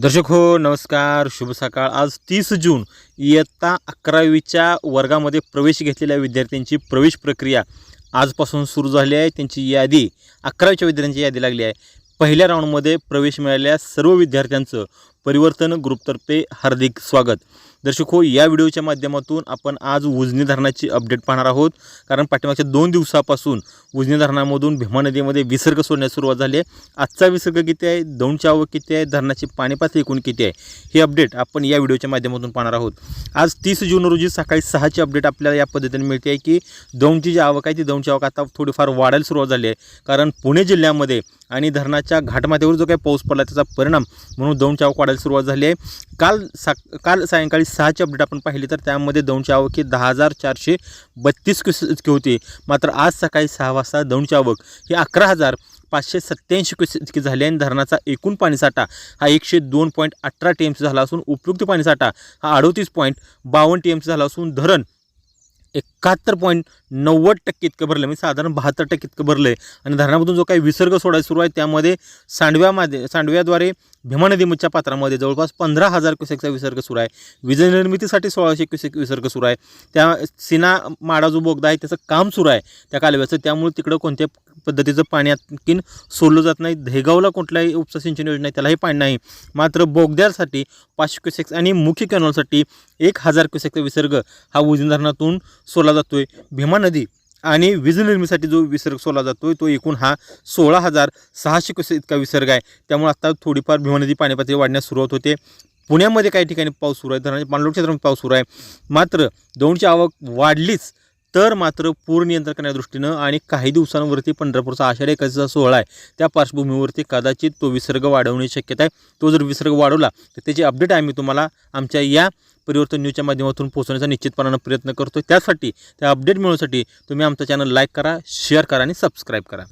दर्शक हो नमस्कार शुभ सकाळ. आज तीस जून इयत्ता अकरावीच्या वर्गामध्ये प्रवेश घेतलेल्या विद्यार्थ्यांची प्रवेश प्रक्रिया आजपासून सुरू झाली आहे. त्यांची यादी अकरावीच्या विद्यार्थ्यांची यादी लागली आहे. पहिल्या राऊंडमध्ये प्रवेश मिळालेल्या सर्व विद्यार्थ्यांचं परिवर्तन ग्रुपतर्फे हार्दिक स्वागत. दर्शक हो या व्हिडिओच्या माध्यमातून आपण आज उजनी धरणाची अपडेट पाहणार आहोत. कारण पाठीमागच्या दोन दिवसापासून उजनी धरणामधून भीमा नदीमध्ये विसर्ग सोडण्यास सुरुवात झाली आहे. आजचा विसर्ग किती आहे? दौंडची आवक किती आहे? धरणाची पाणी पातळी एकूण किती आहे? हे अपडेट आपण या व्हिडिओच्या माध्यमातून पाहणार आहोत. आज तीस जून रोजी सकाळी सहाची अपडेट आपल्याला या पद्धतीने मिळते आहे की दौंडची जी आवक आहे ती दौंडची आवक आता थोडीफार वाढायला सुरुवात झाली आहे. कारण पुणे जिल्ह्यामध्ये आणि धरणाच्या घाटमाथ्यावर जो काही पाऊस पडला त्याचा परिणाम म्हणून दौंडची आवक वाढायला सुरुवात झाली आहे. काल सा काल सायंकाळी सहाची अपडेट आपण पाहिली तर त्यामध्ये दौंडची आवक ही दहा हजार चारशे बत्तीस क्युसेस इतकी होती. मात्र आज सकाळी सहा वाजता दौंडची आवक ही अकरा हजार पाचशे सत्त्याऐंशी क्युसेस इतकी झाली आणि धरणाचा एकूण पाणीसाठा हा एकशे दोन पॉईंट अठरा टी एमचा झाला असून उपयुक्त पाणीसाठा हा अडोतीस पॉईंट बावन्न टी एमचा झाला असून धरण एकाहत्तर पॉईंट नव्वद टक्के इतकं भरलं म्हणजे साधारण बहात्तर टक्के इतकं भरलं आहे आणि धरणामधून जो काही विसर्ग सोडायला सुरू आहे त्यामध्ये सांडव्यामध्ये सांडव्याद्वारे भीमा नदीच्या पात्रामध्ये जवळपास पंधरा हजार क्युसेकचा विसर्ग सुरू आहे. वीज निर्मितीसाठी सोळाशे क्युसेक विसर्ग सुरू आहे. त्या सिना माडा जो बोगदा आहे त्याचं काम सुरू आहे त्या कालव्याचं. त्यामुळे तिकडं कोणत्या पद्धतीचं पाणी आणखीन सोडलं जात नाही. दहेगावला कुठल्याही उपसा सिंचन योजना आहे त्यालाही पाणी नाही. मात्र बोगद्यासाठी पाचशे क्युसेक्स आणि मुख्य कॅनॉलसाठी एक हजार क्युसेकचा विसर्ग हा उजनी धरणातून सोडला जातो आहे भीमा नदी आणि वीज निर्मितीसाठी जो विसर्ग सोडला जातो तो एकूण हा सोळा हजार सहाशे क्युसेक इतका विसर्ग आहे. त्यामुळे आता थोडीफार भीमा नदी पाणी पातळी वाढण्यास सुरुवात होते. पुण्यामध्ये काही ठिकाणी पाऊस सुरू आहे. धरणाच्या पाणलोट क्षेत्रामध्ये पाऊस सुरू आहे. मात्र दौंडची आवक वाढलीच. तर मात्र पूर नियंत्रण करण्याच्या दृष्टीनं आणि काही दिवसांवरती पंढरपूरचा आषाढी एकादशीचा सोहळा आहे. त्या पार्श्वभूमीवरती कदाचित तो विसर्ग वाढवण्याची शक्यता आहे. तो जर विसर्ग वाढवला तर त्याची अपडेट आम्ही तुम्हाला आमच्या या परिवर्तन न्यूजच्या माध्यमातून पोहोचवण्याचा निश्चितपणानं प्रयत्न करतो त्यासाठी त्या अपडेट मिळवण्यासाठी तुम्ही आमचं चॅनल लाईक करा शेअर करा आणि सबस्क्राईब करा.